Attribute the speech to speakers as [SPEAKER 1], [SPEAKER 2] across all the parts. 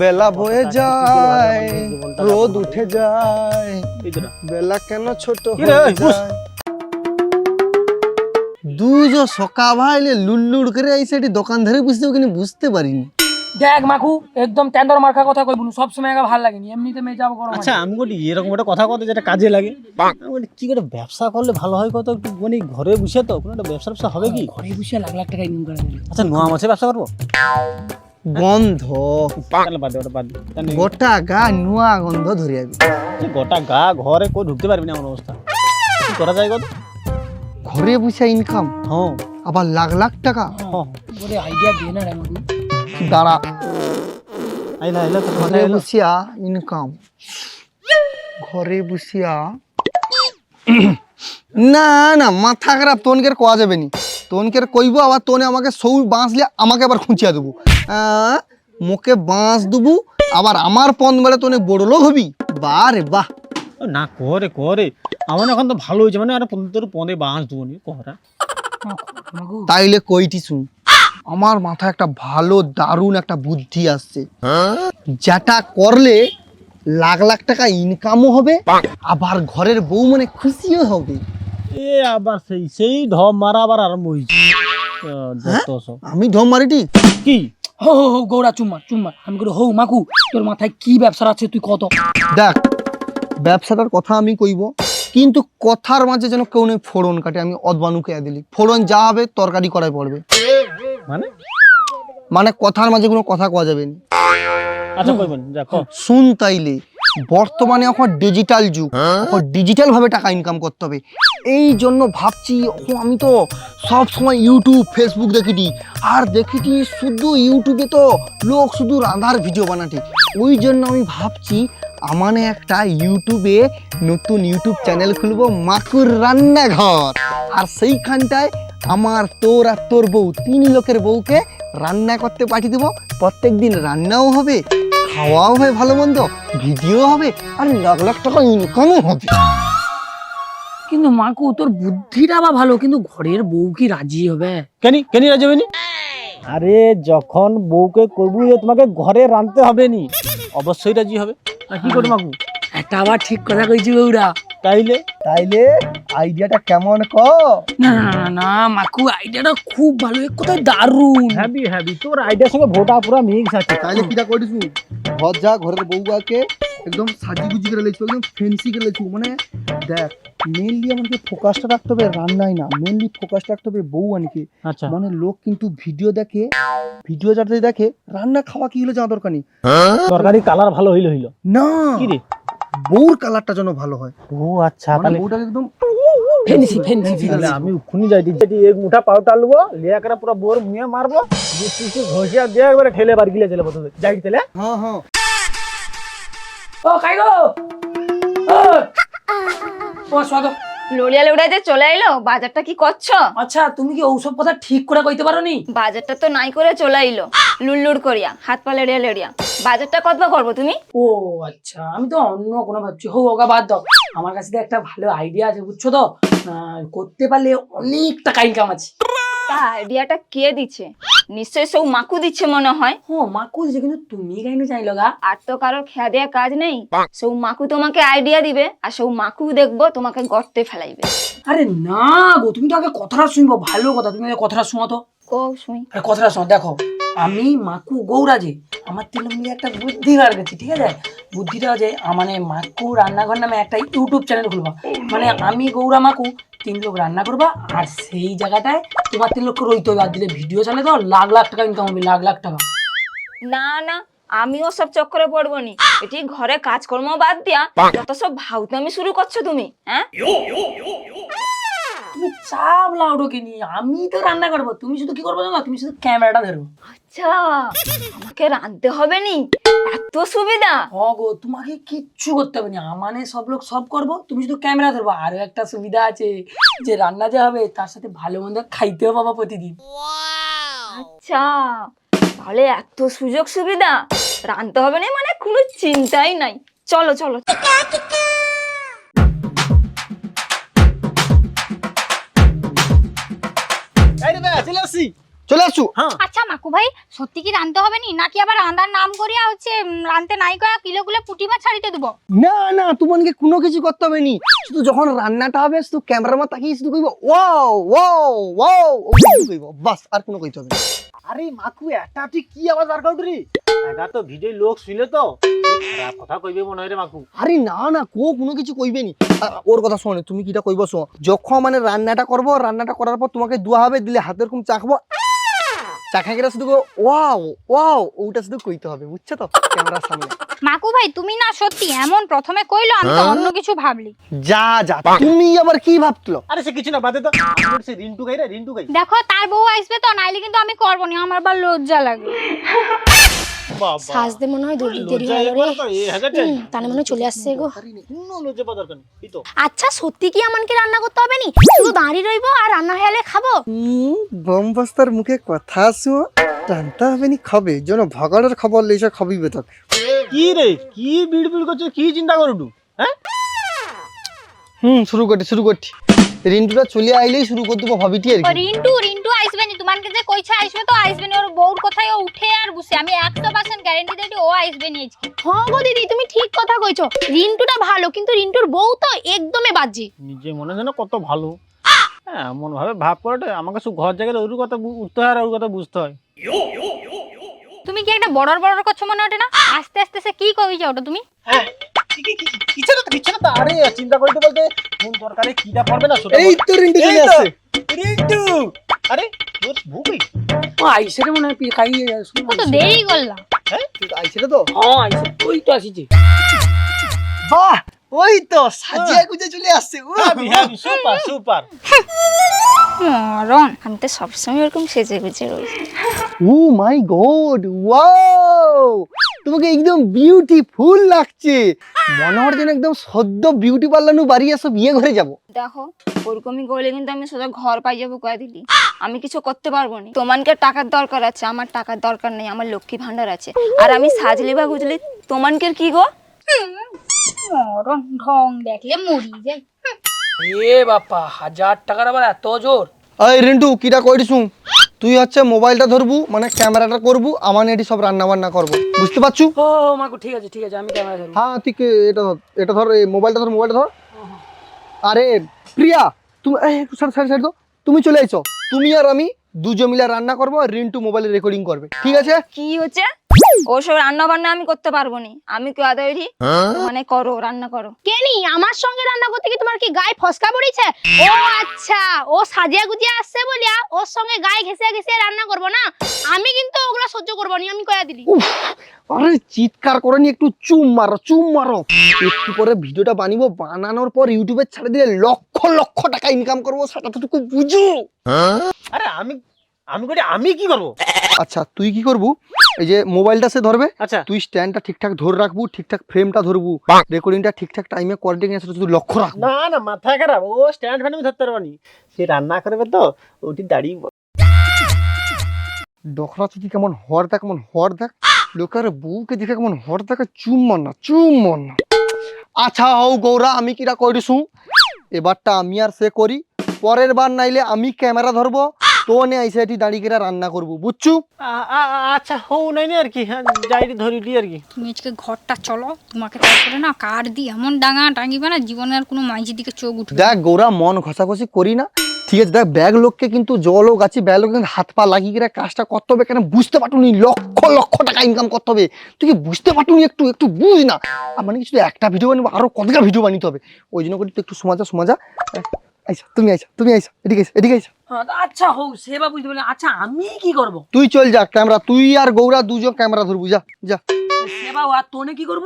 [SPEAKER 1] বেলা বয়ে যায় রোদ উঠে যায়। বেলা কেন ছোট হয়ে যায়? দুজো সকা ভাইলে লুল্লুড় করে এই সাইডে দোকান ধরে বুঝতে কিন্তু বুঝতে পারিনি।
[SPEAKER 2] দেখ মাকু একদম তেন্দর মার্কা কথা কই বলু সবসময় একা ভালো লাগেনি এমনিতে মেয়ে যাব গরম
[SPEAKER 3] আচ্ছা আমি বলি এরকম একটা কথা কত যেটা কাজে লাগে? আমি বলি কি করে ব্যবসা করলে ভালো হয় কত? একটু মানে ঘরে বসে তো কোনো একটা ব্যবসা ব্যবসা হবে কি?
[SPEAKER 2] ঘরে বসে লাখ লাখ টাকা ইনকাম করা যাবে
[SPEAKER 3] আচ্ছা নোয়া মাছের ব্যবসা করব?
[SPEAKER 1] গন্ধ। গোটা গা নুয়া গন্ধ ধরে যাবে।
[SPEAKER 3] গোটা গা ঘরে কেউ ঢুকতে পারবি না আমার অবস্থা? কি করা যায় কত
[SPEAKER 1] ঘরে বসে ইনকাম
[SPEAKER 3] হ্যাঁ।
[SPEAKER 1] আবার লাখ লাখ টাকা?
[SPEAKER 3] হ্যাঁ।
[SPEAKER 2] বলে আইডিয়া দিয়ে না রে
[SPEAKER 1] দাঁড়া।
[SPEAKER 3] আইলা আইলা
[SPEAKER 1] ঘরে। বসিয়া ইনকাম ঘরে বসিয়া না না মাথা খারাপ তোনকের কোয়া যাবে নি। তোনকের কইব আবার তোনে আমাকে সৌ বাঁশ লিয়া আমাকে আবার খুঁচিয়া দেবো। মুখে বাঁশ দেবো আবার আমার পন বেড়ে তোনে বড় লোক হবি। বাহ রে বাহ।
[SPEAKER 3] না করে করে আমার এখন তো ভালো হয়েছে মানে আর তোর পদে বাঁশ দেবো নি কহরা
[SPEAKER 1] তাইলে কইটি শুন আমার মাথায় একটা ভালো দারুণ একটা বুদ্ধি আসছে। যেটা করলে লাখ লাখ টাকা ইনকামও হবে আবার ঘরের বউ মানে খুশিও হবে।
[SPEAKER 3] এ আবার সেই সেই ঢপ মারা আবার আরম্ভ হয়েছে। সব।
[SPEAKER 1] আমি ঢম মারিটি?
[SPEAKER 3] কি?
[SPEAKER 2] হো হো হো গৌরা চুম্মা চুম্মা আমি করে হো মাকু তোর মাথায় কি ব্যবসা আছে তুই কত?
[SPEAKER 1] দেখ ব্যবসাটার কথা আমি কইব কিন্তু কথার মাঝে যেন কেউ নেই ফোড়ন কাটে আমি অদবানুকে দিলি। ফোড়ন যা হবে তরকারি করাই পড়বে।
[SPEAKER 3] মানে?
[SPEAKER 1] মানে কথার মাঝে কোনো কথা কওয়া যাবে না।
[SPEAKER 3] আচ্ছা কইবেন যা ক।
[SPEAKER 1] শুন তাইলে বর্তমানে এখন ডিজিটাল যুগ। ডিজিটাল ভাবে টাকা ইনকাম করতে হবে। এই জন্য ভাবছি আমি তো সব সময় ইউটিউব ফেসবুক দেখিটি আর দেখিটি শুধু ইউটিউবে তো লোক শুধু রান্নার ভিডিও বানাটি ওই জন্য আমি ভাবছি আমার একটা ইউটিউবে নতুন ইউটিউব চ্যানেল খুলবো, মাকুর রান্নাঘর। আর সেইখানটায় আমার তোর আর তোর বউ, তিন লোকের বউকে রান্না করতে পাঠিয়ে দেবো। প্রত্যেক দিন রান্নাও হবে খাওয়াও হবে ভালো মন্দ ভিডিও হবে আর লাখ লাখ টাকা ইনকামও হবে।
[SPEAKER 2] কিন্তু মাকু তোর বুদ্ধিটা বা ভালো কিন্তু ঘরের বউ কি রাজি হবে?
[SPEAKER 3] কেনি কেনি রাজি হবে নি? আরে যখন বউকে করবু যে তোমাকে ঘরে রাঁধতে হবে নি অবশ্যই রাজি হবে। আর কি করব মাকু
[SPEAKER 2] এটা আবার ঠিক কথা কইছি বউরা।
[SPEAKER 3] তাইলে?
[SPEAKER 1] তাইলে আইডিয়াটা কেমন ক
[SPEAKER 2] না না মাকু আইডিয়াটা খুব ভালো। এক কথায় দারুণ।
[SPEAKER 3] Heavy heavy. তোর আইডিয়ার সঙ্গে ভোটা পুরো মিক্স আছে।
[SPEAKER 1] তাইলে কিটা করিস ঘর যা ঘরের বউয়াকে একদম সাজি গুজি করে লেছু একদম ফেন্সি করে লেছু মানে দেখ মেনলি আমাকে ফোকাসটা রাখতে হবে রান্নায় না মেনলি ফোকাসটা রাখতে হবে বউ আনকে।
[SPEAKER 3] আচ্ছা।
[SPEAKER 1] মানে লোক কিন্তু ভিডিও দেখে ভিডিও যাতে দেখে রান্না খাওয়া কি হলো জানা দরকার নেই।
[SPEAKER 3] তরকারি কালার ভালো হইল হইল।
[SPEAKER 1] না।
[SPEAKER 3] কি রে?
[SPEAKER 1] বউর কালারটা যেন ভালো হয়।
[SPEAKER 3] ও আচ্ছা
[SPEAKER 1] মানে
[SPEAKER 3] তাহলে
[SPEAKER 1] বউটাকে একদম
[SPEAKER 2] ফেনসি ফেনসি
[SPEAKER 3] তাহলে আমি উখুনি যাই যেটি এক মুঠা পাউডার লবো লিয়া করে পুরো বোর মুয়ে মারবো। দুসি কিছু ঘষিয়া দিয়ে একবারে ঠেলে বার গিলে চলে বসে যাই তেলে
[SPEAKER 1] হ্যাঁ হ্যাঁ।
[SPEAKER 2] ও কাই গো ও! ও স্বাদ।
[SPEAKER 4] লড়িয়া লড়িয়া যে চলে এলো বাজারটা কি করছ?
[SPEAKER 2] আচ্ছা তুমি কি ঔষধ কথা ঠিক করে কইতে পারো নি
[SPEAKER 4] বাজারটা তো নাই করে চলে এলো লুল্লুর করিয়া হাত পা লেড়িয়া লেড়িয়া। বাজারটা কতবার করব তুমি?
[SPEAKER 2] ও আচ্ছা আমি তো অন্য কোনো ভাবছি। হো ওগা বাদ দাও। আমার কাছে তো একটা ভালো আইডিয়া আছে বুঝছ তো? করতে পারলে অনেক টাকা ইনকাম আছে।
[SPEAKER 4] তা আইডিয়াটা কে নিশ্চয়ই সব মাকু দিচ্ছে মনে হয়।
[SPEAKER 2] ও মাকু দিছে কিন্তু তুমি চাইলো গা?
[SPEAKER 4] আর তো কারোর খেয়া দেওয়া কাজ নেই। সৌ মাকু তোমাকে আইডিয়া দিবে আর সৌ মাকু দেখব তোমাকে গর্তে ফেলাইবে।
[SPEAKER 2] আরে না গো তুমি তো আগে কথাটা শুনব ভালো কথা তুমি আগে কথাটা শোনো তো।
[SPEAKER 4] কো শুনি।
[SPEAKER 2] আরে কথাটা শোনো দেখো আমি মাকু গৌরাজে আমার তিন মিলে একটা বুদ্ধি বার গেছি ঠিক আছে? বুদ্ধিটা যে মানে মাকু রান্নাঘর নামে একটা ইউটিউব চ্যানেল খুলবা। মানে আমি গৌরা মাকু তিন লোক রান্না করবা আর সেই জায়গাটায় তোমার তিন লক্ষ রইতে হবে। আর দিলে ভিডিও চালে তো লাখ লাখ টাকা ইনকাম হবে লাখ লাখ টাকা।
[SPEAKER 4] না না আমিও সব চক্করে পড়ব নি এটি ঘরে কাজকর্ম বাদ দিয়া যত সব ভাউতামি শুরু করছ তুমি হ্যাঁ?
[SPEAKER 2] তুমি চাপ লাউডো কিনি আমি তো রান্না করব তুমি শুধু কি করব তুমি শুধু ক্যামেরাটা ধরো।
[SPEAKER 4] আচ্ছা আমাকে রাঁধতে হবে নি? এত সুবিধা।
[SPEAKER 2] ও গো তোমাকে কিচ্ছু করতে হবে না। আমানে সব লোক সব করব তুমি শুধু ক্যামেরা ধরবো। আরও একটা সুবিধা আছে যে রান্না যে হবে তার সাথে ভালো মন্দ খাইতেও পাবা প্রতিদিন।
[SPEAKER 4] আচ্ছা তাহলে এত সুযোগ সুবিধা। রাঁধতে হবে না মানে কোনো চিন্তাই নাই। চলো চলো।
[SPEAKER 3] চলে আসি।
[SPEAKER 1] চলে
[SPEAKER 3] হ্যাঁ।
[SPEAKER 5] আচ্ছা মাকু ভাই সত্যি কি রানতে হবে নি? নাকি আবার রান্নার নাম করিয়া হচ্ছে রানতে নাই কয়া কিলো কিলো পুটি মাছ ছাড়িতে দেবো?
[SPEAKER 1] না না তোমাকে কোনো কিছু করতে হবে নি। শুধু যখন রান্নাটা হবে শুধু ক্যামেরার মা তাকিয়ে শুধু কইব ওয়াও ওয়াও ওয়াও। কইব বাস আর কোনো কইতে হবে না।
[SPEAKER 3] আরে মাকু এটা তুই কি আবার দরকার রে? একা তো ভিডিও লোক শুইলে তো। কথা কইবে মনে হয় রে মাকু।
[SPEAKER 1] আরে না না কো কোনো কিছু কইবে নি। ওর কথা শোনে তুমি কিটা কইব শো যখন মানে রান্নাটা করব রান্নাটা করার পর তোমাকে দোয়া হবে দিলে হাতে এরকম চাখবো চাখা গেলে শুধু ওয়াও ওয়াও ওটা শুধু কইতে হবে বুঝছ তো ক্যামেরার সামনে।
[SPEAKER 5] মাকু ভাই তুমি না সত্যি এমন প্রথমে কইলো আমি তো অন্য কিছু ভাবলি।
[SPEAKER 1] যা যা তুমি আবার কি ভাবছিল
[SPEAKER 3] আরে সে কিছু না বাদে তো বলছি রিন্টু গাই রে রিন্টু গাই
[SPEAKER 5] দেখো তার বউ আসবে তো নাইলে কিন্তু আমি করব না আমার আবার লজ্জা লাগে।
[SPEAKER 6] সাজতে মনে হয় দেরি দেরি হয়ে রে। তাহলে মনে চলে আসছে গো। আচ্ছা সত্যি কি আমাকে রান্না করতে হবে নি? শুধু দাঁড়িয়ে রইবো আর রান্না হয়ে খাব?
[SPEAKER 1] বম বস্তার মুখে কথা শো জানতে হবে নি খাবে। যেন ভগড়ের খবর খাবিবে তোকে।
[SPEAKER 3] কি রে কি বিড় বিড় করছিস কি চিন্তা করু হ্যাঁ?
[SPEAKER 1] হুম শুরু করছি শুরু করছি। রিন্টুটা চলে আইলেই শুরু করে দেবো ভাবিটি আর কি।
[SPEAKER 5] রিন্টু রিন্টু আসবে নি তোমাকে যে কইছে আসবে তো আসবে নি ওর বউর কথায় ও উঠে আর বসে। আমি একশো পার্সেন্ট গ্যারেন্টি দিই ও আসবে নি আজকে।
[SPEAKER 6] হ্যাঁ গো দিদি তুমি ঠিক কথা কইছো। রিন্টুটা ভালো কিন্তু রিন্টুর বউ তো একদমই বাজে।
[SPEAKER 3] নিজে মনে যেন কত ভালো। হ্যাঁ এমন ভাবে ভাব করে আমাকে শুধু ঘর জায়গায় ওর কথা বু- উঠতে হয় আর ওর কথা বুঝতে হয়।
[SPEAKER 5] তুমি কি একটা বড়র বড়র করছ মনে ওঠে না? আস্তে আস্তে সে কি কইছো ওটা তুমি?
[SPEAKER 3] কিছু না কিছু না আরে চিন্তা করতে বলতে কোন দরকারে কিটা পড়বে না সেটা
[SPEAKER 1] এই তো রিন্টু চলে আসছে।
[SPEAKER 3] রিন্টু! আরে তোর ভুকই
[SPEAKER 2] ও আইসে রে মনে হয় পি- খাইয়ে শুনো
[SPEAKER 5] ও তো দেরি করলাম।
[SPEAKER 1] তুই তো তো।
[SPEAKER 2] হ্যাঁ আইসে। ওই তো আসিছে।
[SPEAKER 1] বাহ ওই তো সাজিয়া গুজে চলে আসছে uh,
[SPEAKER 3] happy happy super super.
[SPEAKER 5] মরণ আমি তো সবসময় ওরকম সেজে গুজে রয়েছি।
[SPEAKER 1] Oh my god wow! তোমাকে একদম বিউটিফুল লাগছে। মনে হয় যেন একদম সদ্য বিউটি পার্লার নু বাড়ি আসো বিয়ে ঘরে যাব।
[SPEAKER 4] দেখো ওরকমই করলে কিন্তু আমি সোজা ঘর পাই যাব কয়ে দিলি। আমি কিছু করতে পারব না। তোমানকে টাকার দরকার আছে আমার টাকার দরকার নেই আমার লক্ষ্মী ভান্ডার আছে। আর আমি সাজলি বা বুঝলি তোমানকে কি গো?
[SPEAKER 5] মরণ ঢং দেখলে মরি যাই
[SPEAKER 2] এ বাপা হাজার টাকার আবার এত জোর?
[SPEAKER 1] এই রিন্টু কিটা কইরিসু তুই হচ্ছে মোবাইলটা ধরবু মানে ক্যামেরাটা করবু আমার এটি সব রান্না বান্না করব। বুঝতে পারছ?
[SPEAKER 2] ও মাকু ঠিক আছে ঠিক আছে আমি ক্যামেরা ধরবো।
[SPEAKER 1] হ্যাঁ ঠিক এটা ধর এটা ধর এই মোবাইলটা ধর মোবাইলটা ধর। আরে প্রিয়া তুমি এই একটু সাইড সাইড সাইড দাও তুমি চলে আইছো। তুমি আর আমি দুজন মিলে রান্না করব আর রিন্টু মোবাইলে রেকর্ডিং করবে। ঠিক আছে?
[SPEAKER 4] কি হচ্ছে? ওসব রান্না বান্না আমি করতে পারব না আমি কেউ তৈরি মানে করো রান্না করো।
[SPEAKER 6] কেনি আমার সঙ্গে রান্না করতে কি তোমার কি গায়ে ফসকা পড়েছে? ও আচ্ছা ও সাজিয়া গুজিয়া আসছে বলিয়া ওর সঙ্গে গায়ে ঘেসে ঘেসে রান্না করব না? আমি কিন্তু ওগুলো সহ্য করব না আমি কয়া দিলি?
[SPEAKER 1] আরে চিৎকার করে নি একটু চুম মারো চুম মারো। একটু পরে ভিডিওটা বানিবো বানানোর পর ইউটিউবে ছেড়ে দিলে লক্ষ লক্ষ টাকা ইনকাম করব সেটা তো টুকু বুঝো।
[SPEAKER 3] আরে আমি আমি করি আমি কি করব?
[SPEAKER 1] আচ্ছা তুই কি করবু? এই যে মোবাইলটা সে ধরবে
[SPEAKER 3] আচ্ছা।
[SPEAKER 1] তুই স্ট্যান্ডটা ঠিকঠাক ধরে রাখবু ঠিকঠাক ফ্রেমটা ধরবু রেকর্ডিংটা ঠিকঠাক টাইমে কোয়ালিটি নিয়ে শুধু লক্ষ্য রাখব।
[SPEAKER 3] না না মাথা খারাপ। ও স্ট্যান্ড ফ্যান আমি ধরতে পারব নি। সে রান্না করবে তো ওটি দাঁড়িয়ে
[SPEAKER 1] ডখরা চুটি কেমন হর দেখ কেমন হর দেখ। লোকের বউকে দেখে কেমন হর দেখে চুম মন না চুম মন না। আচ্ছা হও গৌরা আমি কিরা করিসু এবারটা আমি আর সে করি পরের বার নাইলে আমি ক্যামেরা ধরবো। তো নে আইসে এটি দাঁড়িয়ে করে রান্না করব বুঝছু?
[SPEAKER 3] আচ্ছা হও নাই আর কি হ্যাঁ যাইটি ধরিলি আর কি।
[SPEAKER 5] তুমি আজকে ঘরটা চলো তোমাকে তারপরে না কার দি এমন ডাঙা টাঙিবে না জীবনে আর কোনো মাইজির দিকে চোখ উঠবে না।
[SPEAKER 1] দেখ গৌরা মন ঘষাঘষি করি না। ঠিক আছে দেখ ব্যাগ লোককে কিন্তু জলও গাছি ব্যাগ লোক কিন্তু হাত পা লাগিয়ে গিয়ে কাজটা করতে হবে কেন? বুঝতে পারতুনি লক্ষ লক্ষ টাকা ইনকাম করতে হবে। তুই কি বুঝতে পারতুনি একটু একটু বুঝ না। মানে কিছু একটা ভিডিও বানাবো আরও কতটা ভিডিও বানিতে হবে? ওই জন্য করে তুই একটু সমাজা সমাজা। আইসা তুমি আইসা তুমি আইসা এদিকে আইসা এদিকে আইসা।
[SPEAKER 2] হ্যাঁ, আচ্ছা হোক সেবা বুঝতে পারলাম আচ্ছা আমি কি করব?
[SPEAKER 1] তুই চল যা ক্যামেরা তুই আর গৌরা দুজন ক্যামেরা ধরবু যা যা।
[SPEAKER 2] সেবা আর তোনে কি করব?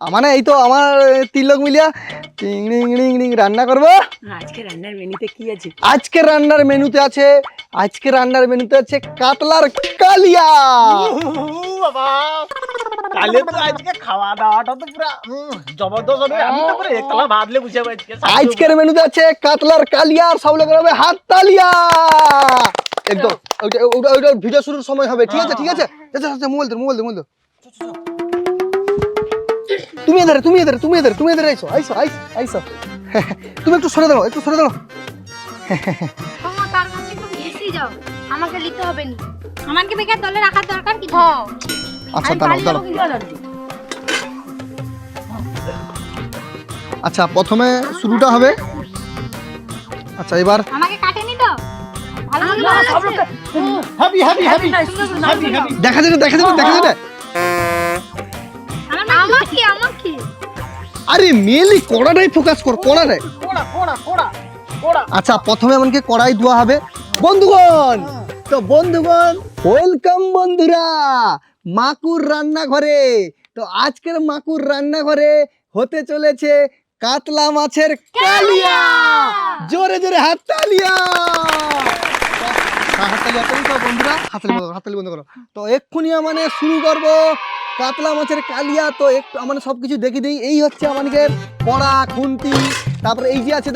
[SPEAKER 1] মানে এই তো আমার তিন লোক মিলিয়া টিং টিং টিং টিং রান্না করব।
[SPEAKER 2] আজকে রান্নার মেনুতে কি আছে?
[SPEAKER 1] আজকে রান্নার মেনুতে আছে আজকে রান্নার মেনুতে আছে কাতলার কালিয়া।
[SPEAKER 3] বাবা। তো আজকে খাওয়া দাওয়াটা তো পুরা জবরদস্ত হবে। আমি তো পুরো একতলা ভাবলে বুঝে পাচ্ছি
[SPEAKER 1] আজকের মেনুতে আছে কাতলার কালিয়া আর সব লোকের হবে হাত তালিয়া। একদম ওইটা ভিডিও শুরুর সময় হবে। ঠিক আছে ঠিক আছে। আচ্ছা আচ্ছা মোবাইল দে মোবাইল দে মোবাইল দে। তুমি এধারে তুমি এধারে তুমি এধারে তুমি এধারে আইসো আইসো আইসো আইসো। তুমি একটু সরে দাও একটু সরে দাও
[SPEAKER 5] তোমার তার কাছে একটু বেশি যাও
[SPEAKER 6] আমাকে নিতে হবে না।
[SPEAKER 5] আমাকে বেকার দলে রাখার দরকার কি?
[SPEAKER 6] হ্যাঁ।
[SPEAKER 1] আচ্ছা দাঁড়াও দাঁড়াও। আচ্ছা প্রথমে শুরুটা হবে। আচ্ছা এবার
[SPEAKER 5] আমাকে কাটেনি তো
[SPEAKER 1] দেখা যাবে দেখা যাবে দেখা যাবে। আরে মেনলি কড়াটাই ফোকাস কর কড়াটাই।
[SPEAKER 3] কোড়া কোড়া কোড়া কোড়া।
[SPEAKER 1] আচ্ছা প্রথমে এমনকি কড়াই ধোয়া হবে। বন্ধুগণ তো বন্ধুগণ ওয়েলকাম বন্ধুরা মাকুর রান্নাঘরে। তো আজকের মাকুর রান্নাঘরে হতে চলেছে কাতলা মাছের কালিয়া। জোরে জোরে হাততালিয়া হাততালি হাততালি তো বন্ধুরা? হাততালি বন্ধ হাততালি বন্ধ করো। তো এক্ষুনি মানে শুরু করব কাতলা মাছের কালিয়া তো একটু মানে সব কিছু দেখে দিই। এই হচ্ছে আমাদের কড়া খুন্তি তারপরে এই যে আছে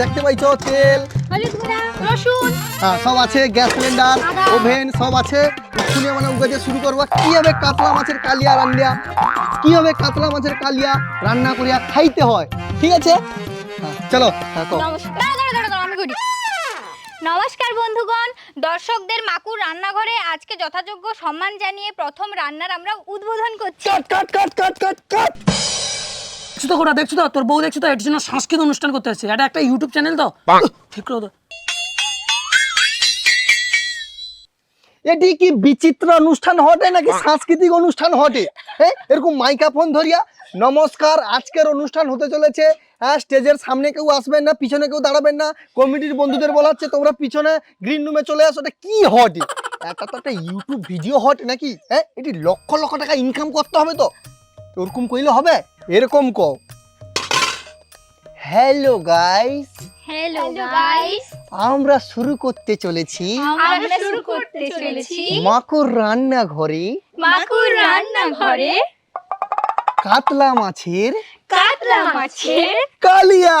[SPEAKER 1] দেখতে পাইছো তেল।
[SPEAKER 6] রসুন।
[SPEAKER 1] হ্যাঁ সব আছে গ্যাস সিলিন্ডার ওভেন সব আছে। শুনে মানে উগাতে শুরু করব। কি হবে কাতলা মাছের কালিয়া রান্না কি হবে কাতলা মাছের কালিয়া রান্না করিয়া খাইতে হয়? ঠিক আছে? হ্যাঁ, চলো হ্যাঁ।
[SPEAKER 5] নমস্কার বন্ধুগণ। দর্শকদের মাকুর রান্নাঘরে আজকে যথাযোগ্য সম্মান জানিয়ে প্রথম রান্নার আমরা উদ্বোধন করছি।
[SPEAKER 2] কাট কাট কাট কাট কাট কাট দেখছ তো গোটা দেখছ তো? তোর বউ দেখছ তো? এর জন্য সাংস্কৃতিক অনুষ্ঠান করতে আসছে এটা একটা ইউটিউব চ্যানেল তো? ঠিক করে দাও।
[SPEAKER 1] এটি কি বিচিত্র অনুষ্ঠান হটে নাকি সাংস্কৃতিক অনুষ্ঠান হটে? হ্যাঁ এরকম মাইক্রোফোন ধরিয়া নমস্কার আজকের অনুষ্ঠান হতে চলেছে হ্যাঁ স্টেজের সামনে কেউ আসবেন না পিছনে কেউ দাঁড়াবেন না কমিটির বন্ধুদের বলা হচ্ছে তোমরা পিছনে গ্রিন রুমে চলে আসো এটা কি হটে একটা তো একটা ইউটিউব ভিডিও হট নাকি? হ্যাঁ এটি লক্ষ লক্ষ টাকা ইনকাম করতে হবে তো। ওরকম কইলে হবে? এরকম কও। Hello guys
[SPEAKER 5] hello guys
[SPEAKER 6] guys
[SPEAKER 1] আমরা শুরু করতে চলেছি
[SPEAKER 5] আমরা শুরু করতে চলেছি
[SPEAKER 1] মাকুর রান্নাঘরে।
[SPEAKER 5] মাকুর রান্নাঘরে।
[SPEAKER 1] কাতলা মাছের
[SPEAKER 5] কাতলা মাছের
[SPEAKER 1] কালিয়া।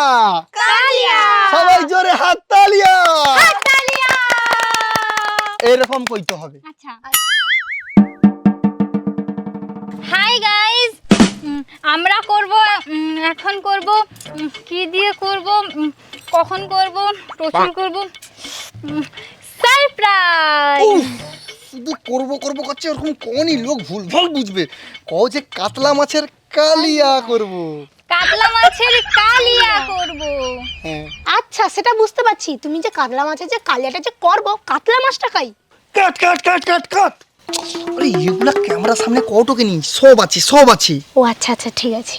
[SPEAKER 5] কালিয়া।
[SPEAKER 1] সবাই জোরে হাত তালিয়া। এরকম কইতে হবে।
[SPEAKER 5] আচ্ছা। হাই গাইস আমরা করব এখন করব কি দিয়ে করব কখন করব প্রচুর করব সারপ্রাইজ
[SPEAKER 1] শুধু করব করব করছে ওরকম কোনই লোক ভুল ভালো বুঝবে। কও যে কাতলা মাছের কালিয়া করব।
[SPEAKER 5] কাতলা মাছের কালিয়া করব।
[SPEAKER 1] হ্যাঁ।
[SPEAKER 6] আচ্ছা সেটা বুঝতে পারছি। তুমি যে কাতলা মাছের যে কালিয়াটা যে করব কাতলা মাছটা খাই
[SPEAKER 1] কাট কাট কাট কাট কাট। আরে এগুলা ক্যামেরার সামনে কটকে নি সব আছে সব আছে।
[SPEAKER 6] ও আচ্ছা আচ্ছা ঠিক আছে।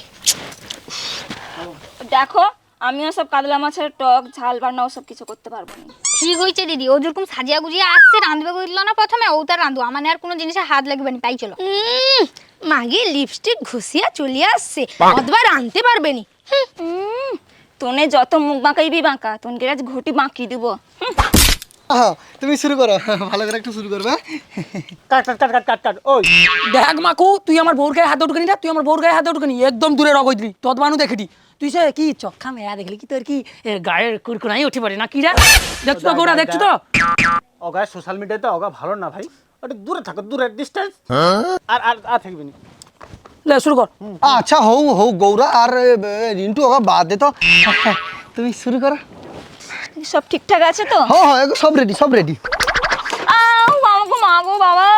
[SPEAKER 4] দেখো আমিও সব কাতলা মাছের টক ঝাল বান্না সব কিছু করতে পারব না।
[SPEAKER 5] ঠিক হয়েছে দিদি ও যেরকম সাজিয়া গুজিয়া আসছে রাঁধবে কইল না প্রথমে ও তার রাঁধু আমার আর কোনো জিনিসে হাত লাগবে না তাই চলো।
[SPEAKER 6] উম, মাগে লিপস্টিক ঘুষিয়া চলিয়ে আসছে অতবার আনতে পারবে নি।
[SPEAKER 4] তোনে যত মুখ বাঁকাইবি বাঁকা তোনকে আজ ঘটি বাঁকি দিব।
[SPEAKER 1] আহা, তুমি শুরু করো ভালো করে একটু শুরু করবে।
[SPEAKER 3] কাট কাট কাট কাট কাট কাট ওই।
[SPEAKER 2] দেখ মাকু তুই আমার বউর গায়ে হাত উঠকানি না তুই আমার বউর গায়ে হাত উঠকানি একদম দূরে রগই দিলি তত মানু দেখেটি তুই সে কি চক্ষা মেয়া দেখলি কি তোর কি গায়ের কুরকুরাই উঠে পড়ে না কি রে দেখছ তো গোড়া দেখছ তো?
[SPEAKER 3] অগা সোশ্যাল মিডিয়াতে অগা ভালো না ভাই। একটু দূরে থাকো দূরে ডিস্টেন্স আর আর আর থাকবি না।
[SPEAKER 2] লে শুরু কর।
[SPEAKER 1] আচ্ছা হৌ হৌ গৌরা আর রিন্টু ওকে বাদ দে তো। তুমি শুরু করো।
[SPEAKER 4] সব ঠিকঠাক আছে তো?
[SPEAKER 1] হ্যাঁ হ্যাঁ সব রেডি সব রেডি
[SPEAKER 4] আউ আমাকে মা গো বাবা।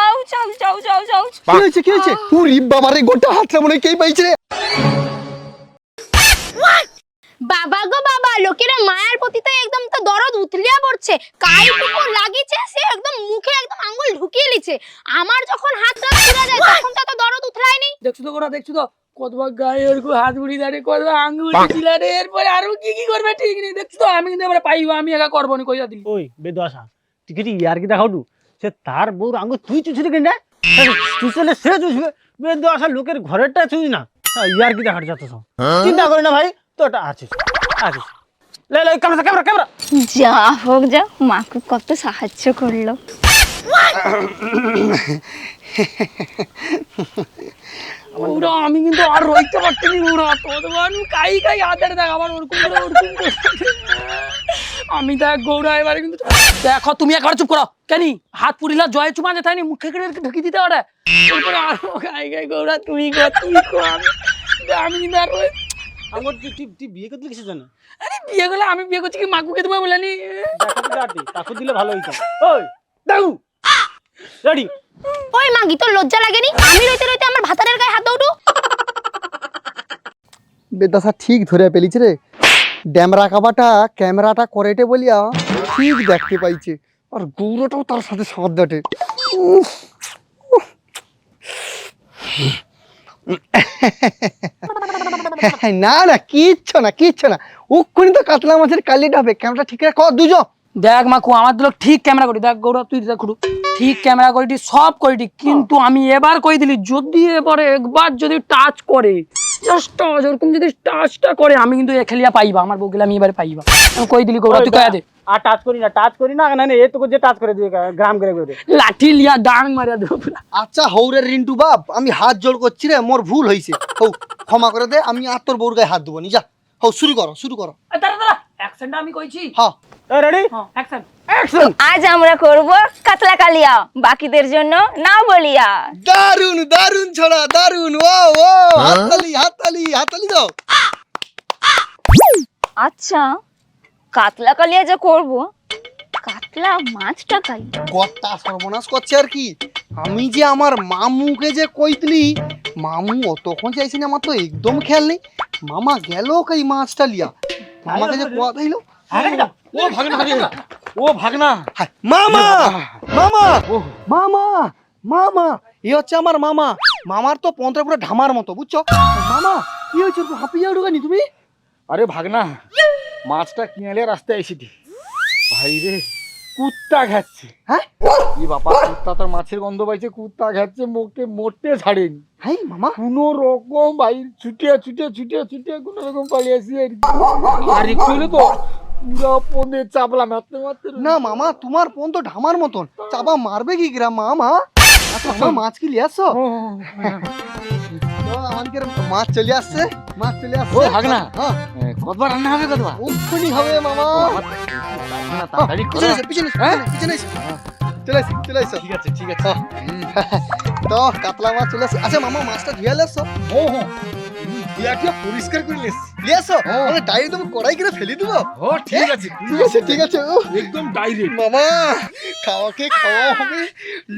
[SPEAKER 4] আউ চাউ চাউ চাউ চাউ।
[SPEAKER 1] কি হয়েছে কি হয়েছে? উরি বাবারে গোটা হাতটা মনে হয় কেই পাইছে রে।
[SPEAKER 6] বাবা গো বাবা লোকেরা মায়ের প্রতি তো একদম তো দরদ উতলিয়া পড়ছে। কাইটুকু লাগিছে সে একদম মুখে একদম আঙ্গুল ঢুকিয়ে লিছে আমার যখন হাতটা পুরা যায় তখন তো দরদ উতলায়নি।
[SPEAKER 2] দেখছ তো গোড়া দেখছ তো? কতবার গায়ে ওরকম হাত বুড়ি দাঁড়িয়ে কতবার আঙ্গুল দিলা রে। এরপরে আরও কি কি করবে? ঠিক নেই দেখছ তো? আমি কিন্তু এবারে পাইবো আমি একা করব না কইয়া দিলি
[SPEAKER 3] ওই বেদশা তুই কিছু ইয়ার কি দেখাও তু সে তার বউর আঙ্গ তুই চুষলি কিনা? তুই চলে সে চুষবে। বেদশা লোকের ঘরেরটা চুষ না ইয়ার কি দেখার যত চিন্তা করি না ভাই তো এটা আছিস আছিস। লে লে ক্যামেরা ক্যামেরা ক্যামেরা।
[SPEAKER 4] যা হোক যা মাকে কত সাহায্য করল।
[SPEAKER 2] ওরা আমি কিন্তু আর রইতে পারতেনি ওরা মানুষ কাই কাই হাতের দেখ আমার ওরকম করে ওরকম করে। আমি দেখ গৌরা এবারে কিন্তু দেখো তুমি একবার চুপ করো। কেনি? হাত পুরিলা জয় চুমা যেতে হয়নি মুখে করে ঢুকি দিতে পারে আরও গাই গাই গৌরা তুই কর তুই কর আমি কিন্তু আর রই-
[SPEAKER 3] আমার তুই তুই তুই বিয়ে করতে কিসের জন্য
[SPEAKER 2] আরে বিয়ে করলে আমি বিয়ে করছি কি মাকুকে দেবো বলে নি
[SPEAKER 3] দেখাতে দাঁড়ি কাকু দিলে ভালো হইতো। ওই দেখু রেডি।
[SPEAKER 6] ওই মাগি তোর লজ্জা লাগেনি? আমি রইতে রইতে আমার ভাতারের গায়ে হাত উঠু।
[SPEAKER 1] বেদাসা ঠিক ধরে পেলিছে রে। ড্যামরা কাবাটা ক্যামেরাটা করেটে বলিয়া ঠিক দেখতে পাইছে। আর গৌরটাও তার সাথে সাথ দাটে উফ। না না, কিচ্ছু না কিচ্ছু না। উক্ষুনি তো কাতলা মাছের কালিটা হবে। ক্যামেরা ঠিক রাখো। দুজন।
[SPEAKER 2] দেখ মাকু আমার দিল ঠিক ক্যামেরা করি দেখ গৌরব তুই দেখ ঠিক ক্যামেরা করিটি সব করিটি কিন্তু আমি এবার কই দিলি? যদি এবারে একবার যদি টাচ করে জাস্ট টাচ ওরকম যদি টাচটা করে আমি কিন্তু এ খেলিয়া পাইবা আমার বউ আমি এবারে পাইবা। আমি কই দিলি গৌরব তুই কয়া দে।
[SPEAKER 3] আর টাচ করি না টাচ করি না না এ তোকে যে টাচ করে দিয়ে গ্রাম করে করে
[SPEAKER 2] লাঠি লিয়া ডাং মারিয়া দেবো
[SPEAKER 1] আচ্ছা হৌরের রিন্টু বাপ আমি হাত জোর করছি রে মোর ভুল হয়েছে হৌ ক্ষমা করে দে আমি আর তোর বউর গায়ে হাত দেবো নি যা। হৌ শুরু করো শুরু করো।
[SPEAKER 2] দাঁড়া দাঁড়া। অ্যাকশনটা আমি কইছি।
[SPEAKER 1] হ্যাঁ
[SPEAKER 3] রেডি
[SPEAKER 2] হ্যাঁ অ্যাকশন
[SPEAKER 3] অ্যাকশন
[SPEAKER 4] আজ আমরা করব কাতলা কালিয়া। বাকিদের জন্য নাও বলিয়া।
[SPEAKER 1] দারুণ দারুণ ছড়া দারুণ ও ও হাততালি হাততালি হাততালি দাও।
[SPEAKER 4] আচ্ছা কাতলা কালিয়া যে করব কাতলা মাছটা কাই?
[SPEAKER 1] গট্টা সর্বনাশ করছে আর কি। আমি যে আমার মামুকে যে কইতলি মামু অতক্ষণ চাইছিনি আমার তো একদম খেয়াল নেই। মামা গেল কই মাছটা লিয়া। মামাকে যে কোয়া দিল?
[SPEAKER 3] ও ভাগনা হারিয়ে ও ভাগনা।
[SPEAKER 1] মামা! মামা! মামা! মামা! এ হচ্ছে আমার মামা। মামার তো পন্থা পুরো ঢামার মতো বুঝছ? মামা কি হয়েছে? হাঁপিয়ে ঢুকানি তুমি?
[SPEAKER 7] আরে ভাগনা মাছটা কিনালে রাস্তায় এসেছি। ভাই রে। কুত্তা খাচ্ছে।
[SPEAKER 1] হ্যাঁ?
[SPEAKER 7] কি বাবা কুত্তা তার মাছের গন্ধ পাইছে কুত্তা খাচ্ছে মুখে মরতে ছাড়েনি।
[SPEAKER 1] হাই মামা।
[SPEAKER 7] কোনো রকম ভাই ছুটে ছুটে ছুটে ছুটে কোনো রকম পালিয়ে আসি আর। আর একটু তো পুরো পন্দে চাপলাম মারতে মারতে
[SPEAKER 1] না মামা তোমার পন তো ঢামার মতন। চাপা মারবে কি গ্রাম মামা? আচ্ছা মাছ কি লিয়ে আসছো?
[SPEAKER 7] ও,
[SPEAKER 1] তো আমাদের মাছ চলে আসছে? মাছ চলে আসছে।
[SPEAKER 7] ও, ভাগনা।
[SPEAKER 1] হ্যাঁ।
[SPEAKER 7] কতবার রান্না হবে কতবার?
[SPEAKER 1] হবে মামা।
[SPEAKER 7] তাড়াতাড়ি করো।
[SPEAKER 1] পিছনে পিছনে। চলে চলে।
[SPEAKER 7] ঠিক আছে ঠিক আছে।
[SPEAKER 1] তো কাতলা মাছ চলে আসছে। আচ্ছা মামা মাছটা ধুয়ে
[SPEAKER 7] ও হো ইয়াকে পরিষ্কার করে নিস
[SPEAKER 1] মানে ডাইরেক্ট তুমি কড়াই করে ফেলে দেবো
[SPEAKER 7] ও ঠিক আছে
[SPEAKER 1] ঠিক আছে ঠিক আছে
[SPEAKER 7] একদম ডাইরেক্ট
[SPEAKER 1] মামা খাওয়াকে খাওয়া হবে।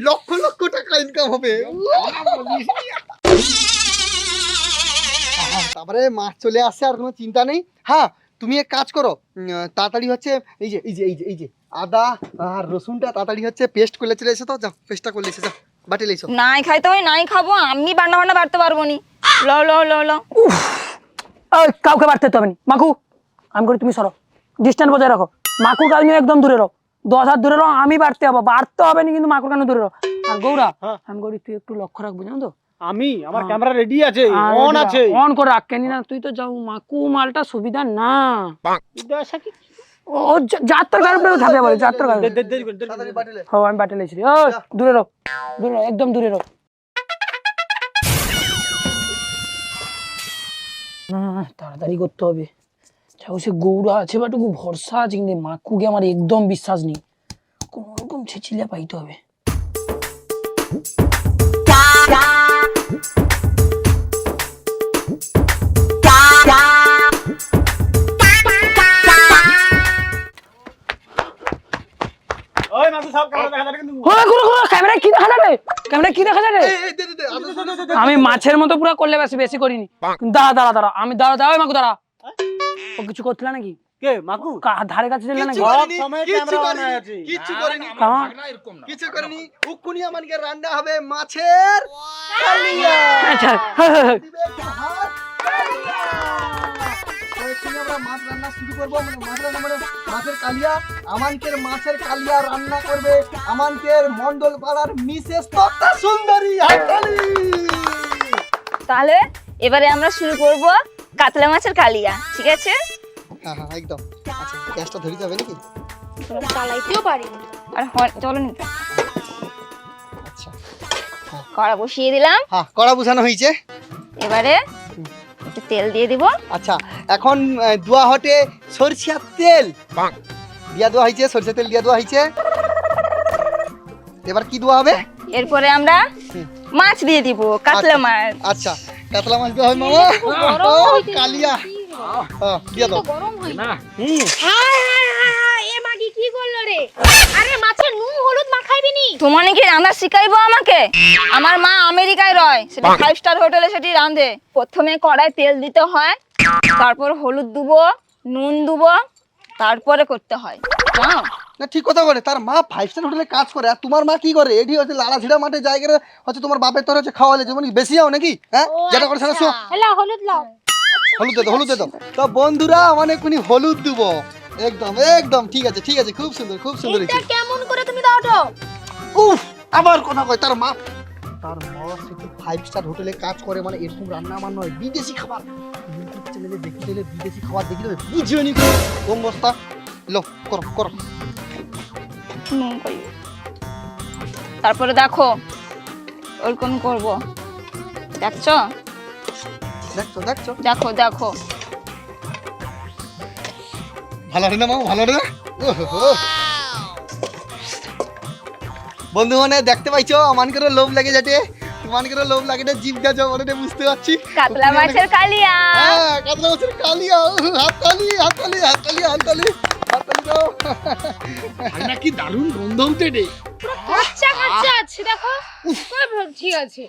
[SPEAKER 1] লক্ষ লক্ষ টাকা ইনকাম হবে। তারপরে মাছ চলে আসছে আর কোনো চিন্তা নেই। হ্যাঁ তুমি এক কাজ করো তাড়াতাড়ি হচ্ছে এই যে এই যে এই যে এই যে আদা আর রসুনটা তাড়াতাড়ি হচ্ছে পেস্ট করলে চলে এসে তো যাও পেস্টটা করলে এসে যাও বাটি লেছো
[SPEAKER 4] নাই খাইতে হয় নাই খাব আমি বান্না বান্না বাড়তে পারব নি। ল ল ল ল
[SPEAKER 2] ওই কাউকে বাড়তে হবে না। মাকু আমি করি তুমি সরো। ডিস্টেন্স বজায় রাখো। মাকু কাল নিয়ে একদম দূরে রো দশ হাত দূরে রো আমি বাড়তে হব। বাড়তে হবে না কিন্তু মাকুর কেন দূরে রো আর গৌরা
[SPEAKER 3] হ্যাঁ।
[SPEAKER 2] আমি করি তুই একটু লক্ষ্য রাখব জানো তো?
[SPEAKER 3] আমি আমার
[SPEAKER 2] হ্যাঁ।
[SPEAKER 3] ক্যামেরা রেডি আছে অন আছে।
[SPEAKER 2] অন করে রাখ কেন না তুই তো যাও মাকু মালটা সুবিধা না।
[SPEAKER 3] দশা কি?
[SPEAKER 2] ও ও যা- যাত্রার কারণে থাকে বলে যাত্রার কারণে
[SPEAKER 3] দে- দে- দে- দে- দে-
[SPEAKER 1] তাড়াতাড়ি বাটি লে
[SPEAKER 2] হো আমি বাটে লেছি ও দূরে রো দূরে রো একদম দূরে রো। না তাড়াতাড়ি করতে হবে। চাও সে গৌরা আছে বাটুকু ভরসা আছে কিন্তু মাকুকে আমার একদম বিশ্বাস নেই। কোন রকম ছেচিলে পাইতে হবে।
[SPEAKER 3] ক্যামেরা দেখা যাচ্ছে কিন্তু
[SPEAKER 2] হ্যাঁ গুরু গুরু ক্যামেরা কি দেখা যাবে? ক্যামেরা কি দেখা। আমি মাছের মতো পুরো করলে বেশি বেশি করিনি। দাঁড়া দাঁড়া দাঁড়া আমি দাঁড়া দাঁড়া ওই মাকু দাঁড়া ও কিছু করছিল নাকি?
[SPEAKER 3] কে মাকু?
[SPEAKER 2] ধারে কাছে নাকি?
[SPEAKER 1] করেনি,
[SPEAKER 3] সব সময় ক্যামেরা অন আছে।
[SPEAKER 1] কিচ্ছু করেনি।
[SPEAKER 2] কামা
[SPEAKER 1] কিছু করেনি। উক্ষুনি আমাকে রান্না হবে মাছের কালিয়া।
[SPEAKER 2] আচ্ছা
[SPEAKER 1] এক্ষুনি আমরা মাছ রান্না শুরু করব। মানে মাছ রান্না মানে মাছের কালিয়া। আমানকের মাছের কালিয়া রান্না করবে। আমানকের মন্ডল পাড়ার মিসেস তত্তা সুন্দরী হাততালি।
[SPEAKER 4] তাহলে এবারে আমরা শুরু করব কাতলা মাছের কালিয়া ঠিক আছে?
[SPEAKER 1] হ্যাঁ হ্যাঁ একদম। আচ্ছা গ্যাসটা ধরে যাবে নাকি?
[SPEAKER 6] চালাইতেও পারি।
[SPEAKER 4] আর চলো নিতে
[SPEAKER 1] আচ্ছা
[SPEAKER 4] কড়া বসিয়ে দিলাম।
[SPEAKER 1] হ্যাঁ কড়া বুঝানো হয়েছে।
[SPEAKER 4] এবারে একটু তেল দিয়ে দিব।
[SPEAKER 1] আচ্ছা এখন দোয়া হটে সরষের তেল। দিয়া দেওয়া হয়েছে সরষের তেল দিয়া দেওয়া হয়েছে এবার কি দেওয়া হবে?
[SPEAKER 4] এরপরে আমরা মাছ দিয়ে দিব কাতলা
[SPEAKER 1] আচ্ছা।
[SPEAKER 4] মাছ।
[SPEAKER 1] আচ্ছা কাতলা মাছ দেওয়া হবে মামা। ও কালিয়া। হ্যাঁ, দিয়ে দাও।
[SPEAKER 6] গরম হয়
[SPEAKER 7] না
[SPEAKER 3] হুম।
[SPEAKER 6] হায় হায় হায় হায় এ মাগি কি করল রে? আরে মাছে নুন হলুদ মাখাইবি নি?
[SPEAKER 4] তোমার কি রান্না শিখাইবো আমাকে? আমার মা আমেরিকায় রয় সেটা ফাইভ স্টার হোটেলে সেটি রাঁধে। প্রথমে কড়াই তেল দিতে হয় তারপর হলুদ দুবো নুন দুবো তারপরে করতে হয়?
[SPEAKER 1] না ঠিক কথা বলে তার মা ফাইভ স্টার হোটেলে কাজ করে আর তোমার মা কি করে? এটি হচ্ছে লালা ঝিড়া মাঠে জায়গায় হচ্ছে তোমার বাপের তোর হচ্ছে খাওয়ালে যেমন বেশি যাও নাকি? হ্যাঁ? যেটা করে সেটা শো
[SPEAKER 6] হলুদ লাও
[SPEAKER 1] হলুদ দে হলুদ দে তো। বন্ধুরা মানে হলুদ দিব। একদম একদম ঠিক আছে ঠিক আছে খুব সুন্দর খুব সুন্দর
[SPEAKER 6] করে তুমি দাও তো
[SPEAKER 1] উফ আবার কথা কয় তার মা। তার মা শুধু ফাইভ স্টার হোটেলে কাজ করে মানে এরকম রান্না আমার নয় বিদেশি খাবার। ইউটিউব চ্যানেলে দেখি দিলে বিদেশি খাবার দেখি দেবে বুঝিও নি কোন বস্তা? লো করো করো।
[SPEAKER 4] তারপরে দেখো ওরকম করব। দেখছ?
[SPEAKER 1] দেখছ দেখছ?
[SPEAKER 4] দেখো দেখো।
[SPEAKER 1] ভালো রে না মামা ভালো রে? না ওহো। বন্ধু মানে দেখতে পাইছো? আমার করে লোভ লাগে যাতে। তোমার করে লোভ লাগে না জিভ গাছ মানে বুঝতে পারছি।
[SPEAKER 4] কাতলা মাছের কালিয়া।
[SPEAKER 1] হ্যাঁ কাতলা মাছের কালিয়া। হাত তালি হাত তালি হাত তালি হাত তালি হাত তালি দাও।
[SPEAKER 7] না কি দারুণ গন্ধ উঠে রে।
[SPEAKER 6] আচ্ছা আচ্ছা আছে দেখো। ঠিক আছে।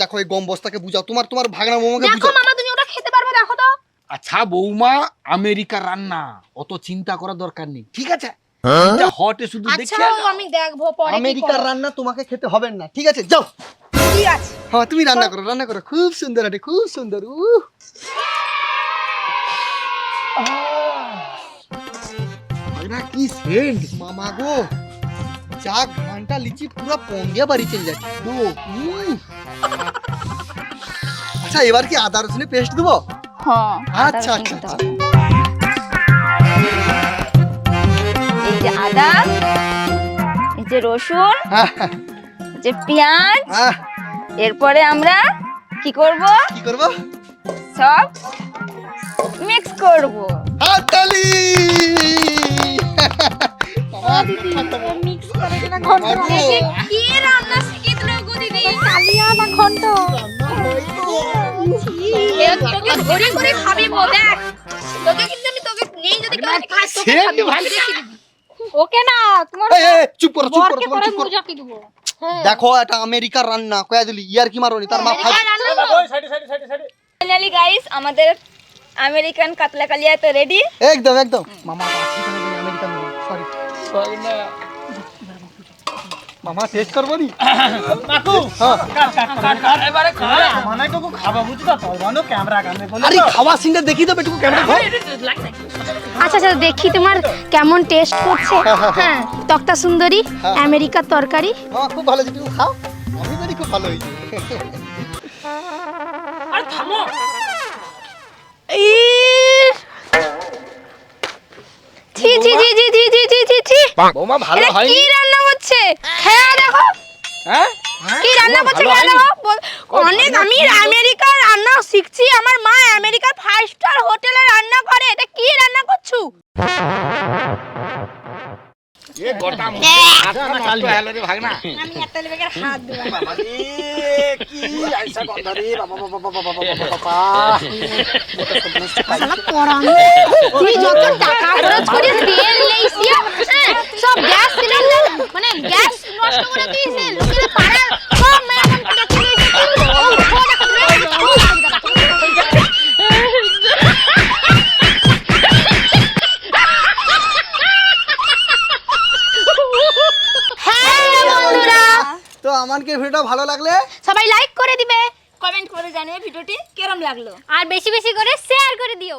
[SPEAKER 1] দেখো এই গম বস্তাকে বুঝাও। তোমার তোমার ভাগনা মোমোকে
[SPEAKER 6] দেখো মামা তুমি ওটা খেতে পারবে দেখো তো।
[SPEAKER 7] আচ্ছা বৌমা আমেরিকার রান্না। অত চিন্তা করার দরকার নেই। ঠিক আছে? এটা হটে শুধু
[SPEAKER 6] আচ্ছা আমি দেখব পরে
[SPEAKER 1] আমেরিকার রান্না তোমাকে খেতে হবে না ঠিক আছে? যাও।
[SPEAKER 6] ঠিক আছে?
[SPEAKER 1] হ্যাঁ তুমি রান্না করো রান্না করো। খুব সুন্দর আটে খুব সুন্দর উহ।
[SPEAKER 7] কি সেন্ট
[SPEAKER 1] মামা গো। যা ঘণ্টা লিচি পুরো পঙ্গিয়া বাড়ি চলে যাচ্ছে ও আচ্ছা এবার কি আদা রসুনের পেস্ট দেবো?
[SPEAKER 4] হ্যাঁ
[SPEAKER 1] আচ্ছা, আচ্ছা,
[SPEAKER 4] এই যে আদা এই যে রসুন এই যে পেঁয়াজ এরপরে আমরা কি করব?
[SPEAKER 1] কি করব?
[SPEAKER 4] সব মিক্স করব।
[SPEAKER 1] হাততালি!
[SPEAKER 6] মিক্স করে কিনা ঘন্ট কি রান্না শিখিয়ে দিল গো দিদি? কালিয়া না ঘন্ট। তোকে খাবি দেখ। কিন্তু আমি তোকে নেই যদি কেউ খাস তোকে খাবি। ওকে না তোমার
[SPEAKER 1] চুপ করো চুপ করো তোমার চুপ করো।
[SPEAKER 6] হ্যাঁ।
[SPEAKER 1] দেখো এটা আমেরিকার রান্না কয়া দিলি ইয়ার কি মারোনি? তার মা ফাইভ
[SPEAKER 3] সাইডে সাইডে সাইডে সাইডে।
[SPEAKER 4] ফাইনালি গাইস আমাদের আমেরিকান কাতলা কালিয়া তো রেডি
[SPEAKER 1] একদম একদম। মামা আমেরিকান সরি
[SPEAKER 7] ভাগনা
[SPEAKER 1] মামা টেস্ট করব নি? হ্যাঁ।
[SPEAKER 3] কাট এবারে খাওয়া মানে তো খাবা বুঝি তো? তোর ক্যামেরা কামে বলে
[SPEAKER 1] আরে খাওয়া সিনটা দেখি তো বেটুকু ক্যামেরা
[SPEAKER 6] আচ্ছা আচ্ছা দেখি তোমার কেমন টেস্ট করছে। হ্যাঁ তক্তা সুন্দরী আমেরিকার তরকারি।
[SPEAKER 1] হ্যাঁ খুব ভালো যেটুকু খাও। আমি জানি খুব ভালো হয়েছে।
[SPEAKER 6] ছি ছি ছি ছি ছি ছি ছি ছি ছি।
[SPEAKER 7] বৌমা ভালো
[SPEAKER 6] এটা
[SPEAKER 7] হয়নি?
[SPEAKER 6] কি রান্না করছে হ্যাঁ দেখো।
[SPEAKER 7] হ্যাঁ?
[SPEAKER 6] কি রান্না করছে? খেয়া দেখো অনেক আমি আমেরিকার রান্না শিখছি। আমার মা আমেরিকার ফাইভ স্টার হোটেলে রান্না করে। এটা কি রান্না করছ?
[SPEAKER 7] এ গোটা আচ্ছা না হলো রে ভাগনা
[SPEAKER 6] আমি একটা লেবেকের হাত দেবো।
[SPEAKER 1] কি আইসা গন্ধ রে বাবা বাবা বাবা বাবা বাবা
[SPEAKER 6] তুই যত টাকা খরচ করিস তেল লেইছি হ্যাঁ সব গ্যাস সিলিন্ডার মানে গ্যাস নষ্ট করে দিয়েছে লোকের পাড়ার
[SPEAKER 1] তো আমাকে ভিডিওটা ভালো লাগলে?
[SPEAKER 6] সবাই লাইক করে দিবে।
[SPEAKER 4] কমেন্ট করে জানিয়ে ভিডিওটি কেরম লাগল?
[SPEAKER 6] আর বেশি বেশি করে শেয়ার করে দিও।